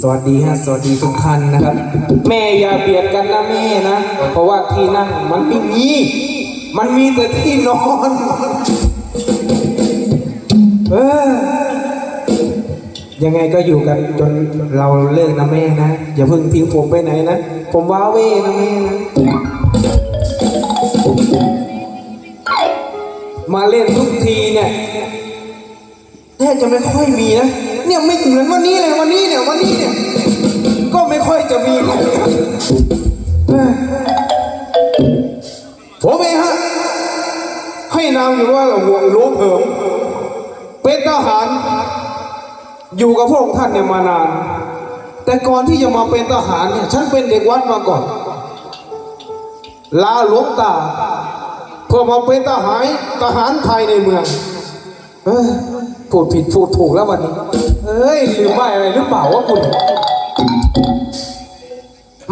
สวัสดีฮะสวัสดีทุกท่านนะครับ แม่อย่าเบียดกันนะแม่นะ เพราะว่าที่นั่งมันไม่มี มันมีแต่ที่นอน เออ ยังไงก็อยู่กันจนเราเลิกนะแม่นะ อย่าเพิ่งทิ้งผมไปไหนนะ ผมว้าเวนะแม่นะ มาเล่นทุกทีเนี่ยแทบจะไม่ค่อยมีนะ เนี่ยไม่เหมือนวันนี้เลยวันนี้เนี่ยวันนี้เนี่ยก็ไม่ค่อยจะมีเอ้ยผมเองฮะให้นามอยู่ว่าหลวงหลวงเผิมเป็นทหาร อยู่กับพระองค์ท่านเนี่ยมานาน แต่ก่อนที่จะมาเป็นทหารเนี่ยฉันเป็นเด็กวัดมาก่อน ลาหลวงตาเพื่อมาเป็นทหารทหารภายในเมืองพูดผิดพูดถูกแล้ววันนี้ อ้ยลืมไปอะไรหรือเปล่าวะคุณ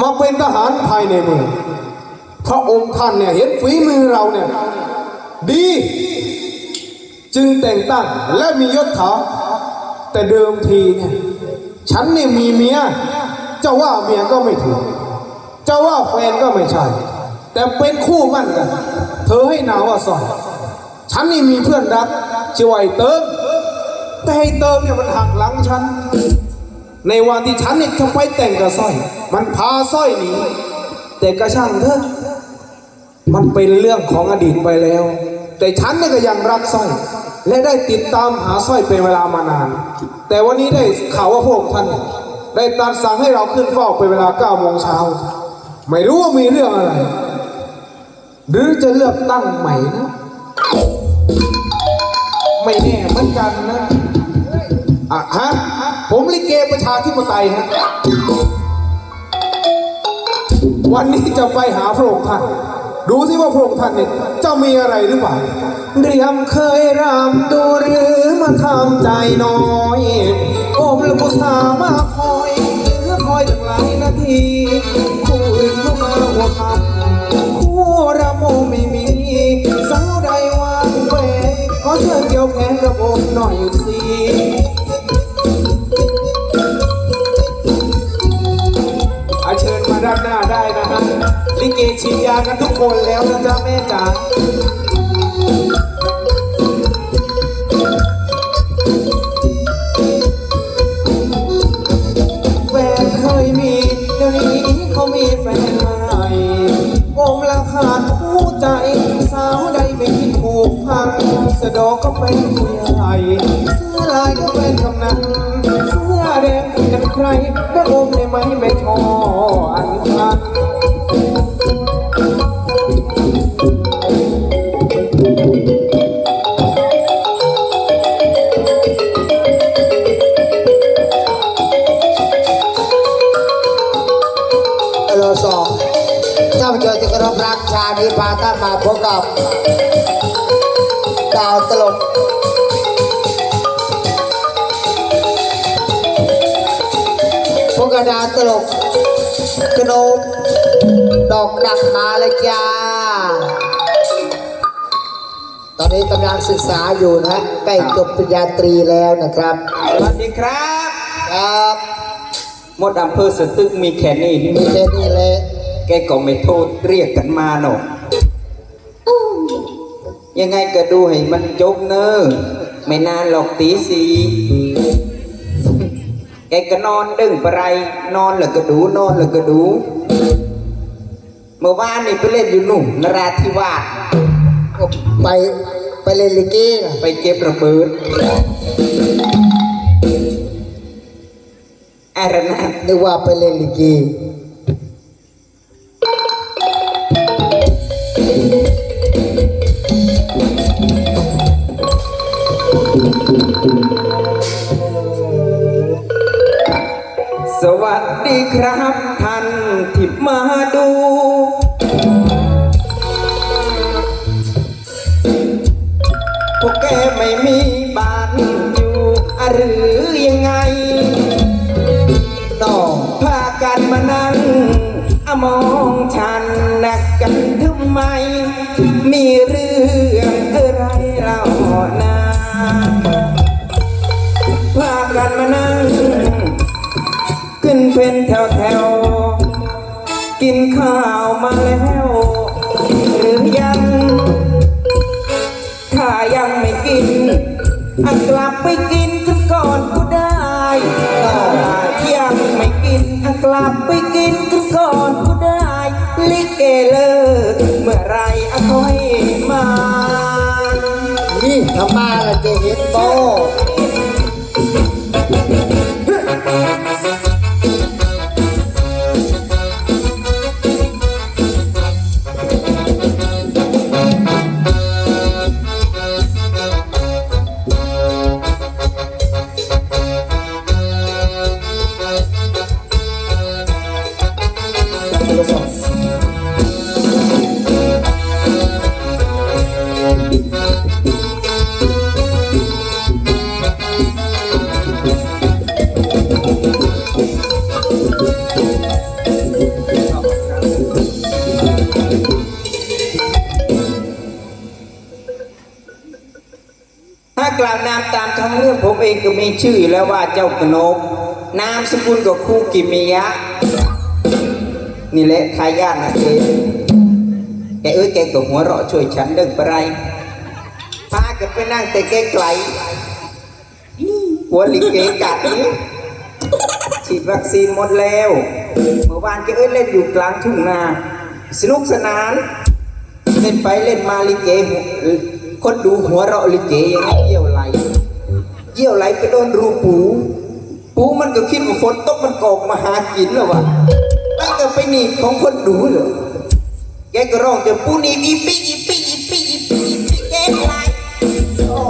มาเป็นทหารภายในเมืองพระองค์ท่านเนี่ยเห็นฝีมือเราเนี่ย ดี จึงแต่งตั้งและมียศถาแต่เดิมทีเนี่ย ฉันเนี่ยมีเมียจะว่าเมียก็ไม่ถูกจะว่าแฟนก็ไม่ใช่ แต่เป็นคู่มั่นกัน เธอให้นามว่าสอยฉันนี่มีเพื่อนรักชื่อว่าไอเติม แต่ไอ้เติมเนี่ยมันหักหลังฉัน ในวันที่ฉันเนี่ยจะไปแต่งกับสร้อย มันพาสร้อยหนีแต่กระช่างเถอะมันเป็นเรื่องของอดีตไปแล้ว แต่ฉันเนี่ยก็ยังรักสร้อย และได้ติดตามหาสร้อยเป็นเวลามานาน แต่วันนี้ได้ข่าวว่าพระองค์ท่านได้ตัดสั่งให้เราขึ้นเฝ้าเป็นเวลาเก้าโมงเช้าไม่รู้ว่ามีเรื่องอะไร หรือจะเลือกตั้งใหม่นะ ไม่แน่เหมือนกันนะ อะฮะ ผมลิเกประชาธิปไตยฮะ วันนี้จะไปหาพระองค์ท่าน ดูสิว่าพระองค์ท่านเนี่ยจะมีอะไรหรือเปล่า เรียมเคยรำดูหรือมาทำใจน้อยโอมและผู้สามาคอยเหลือคอยตั้งหลายนาทีคู่อื่นเข้ามาหัวคำากันทุกคนแล้วนะจ๊ะแม่จ๋าแฟนเคยมี เดี๋ยวนี้เขามีแฟนใหม่โอมละขาดคู่ใจ สาวใดไม่คิดผูกพันสะดอกก็เป็นผู้ใหญ่เสื้อลายก็เป็นกำนันเสื้อแดงเป็นใครได้โอมได้ไหมไม่ชออันคัน ท่านผู้ชมที่เคารพรักชานี้พาท่านมาพบกับ ดาวตลกพวกกระดาวตลกกระโนมดอกดักมาเลยจ้า ตอนนี้กำลังศึกษาอยู่นะฮะใกล้จบปริญญาตรีแล้วนะครับ สวัสดีครับ ครับหมดอำเภอสตึกมีแค่นี้นี่มีแค่นี้เลย แกก็ไม่โทษเรียกกันมาหนอกยังไงก็ดูให้มันจบเนอะไม่นานหรอกตีสีแกก็นอนดึงไปไรนอนแล้วก็ดูนอนแล้วก็ดู เมื่อวานนี่ไปเล่นอยู่หนุ่มนราธิวาสไปไปเล่นลิเกนะไปเก็บระเบิดอะไรนะนึกว่าไปเล่นลิเก ดีครับท่านที่มาดู พวกแกไม่มีบ้านอยู่หรือยังไงน้องพากันมานั่งอมองฉันนักกันทำไม มีเรื่องอะไรเล่านาพากันมานั่ง เป็นแถวๆกินข้าวมาแล้วหรือยัง ถ้ายังไม่กินอันกลับไปกินกันก่อนก็ได้ถ้ายังไม่กินอันกลับไปกินกันก่อนก็ได้ลิเกเลิกเมื่อไรอะค่อยมา นี่ทำมาละเจเห็นโต ผมเองก็มีชื่อแล้วว่าเจ้ากนก นามสกุลกับครูกิมิยะ นี่แหละทายาทนะเอแกเอ้ยแกก็หัวเราะช่วยฉันเรื่องอะไรพากันไปนั่งแต่แกไกลหัวลิเกกัดนี้ฉีดวัคซีนหมดแล้วเมื่อวานแกเอ้ยเล่นอยู่กลางทุ่งนาสนุกสนาน เล่นไปเล่นมาลิเกคนดูหัวเราะลิเกอย่างนี้เยี่ยวล เยี่ยวไหลไปโดนรูปู ปูมันก็คิดว่าฝนตกมันกอกมาหากินแล้ววะตั้งแต่ไปหนีของคนดูเหรอแกก็ร้องจะปูหนีบอีปีอีปีอีปีอีปีอีปีแกไหลโอ้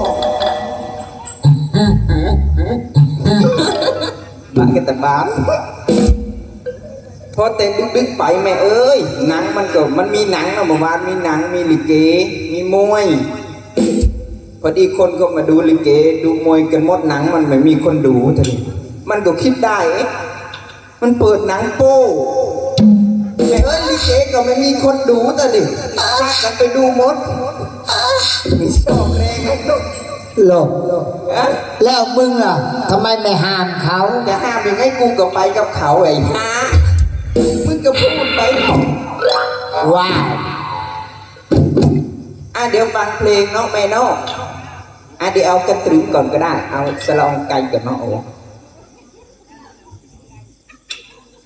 บ้ากันแต่บ้านพอเต้นดึกไปแม่เอ้ยหนังมันก็มันมีหนังเนาะเมื่อวานมีหนังมีลิเก มีมวย พอดีคนก็มาดูลิเก ดูมวยกันหมดหนังมันไม่มีคนดูทีนี้มันก็คิดได้เอ๊ะมันเปิดหนังโป้แม่เอ้ยลิเกก็ไม่มีคนดูแต่ดิพากันไปดูหมดมีชอบแรงไอ้ลูกหลบอะแล้วมึงล่ะทำไมไม่ห้ามเขาจะห้ามยังไงกูก็ไปกับเขาไอ้ฮะมึงก็พูดไปเนาะว้าวอะเดี๋ยวฟังเพลงเนาะแม่เนาะ อะเดี๋ยวเอากระตรึงก่อนก็ได้ เอาสลองไก่กับน้องโอ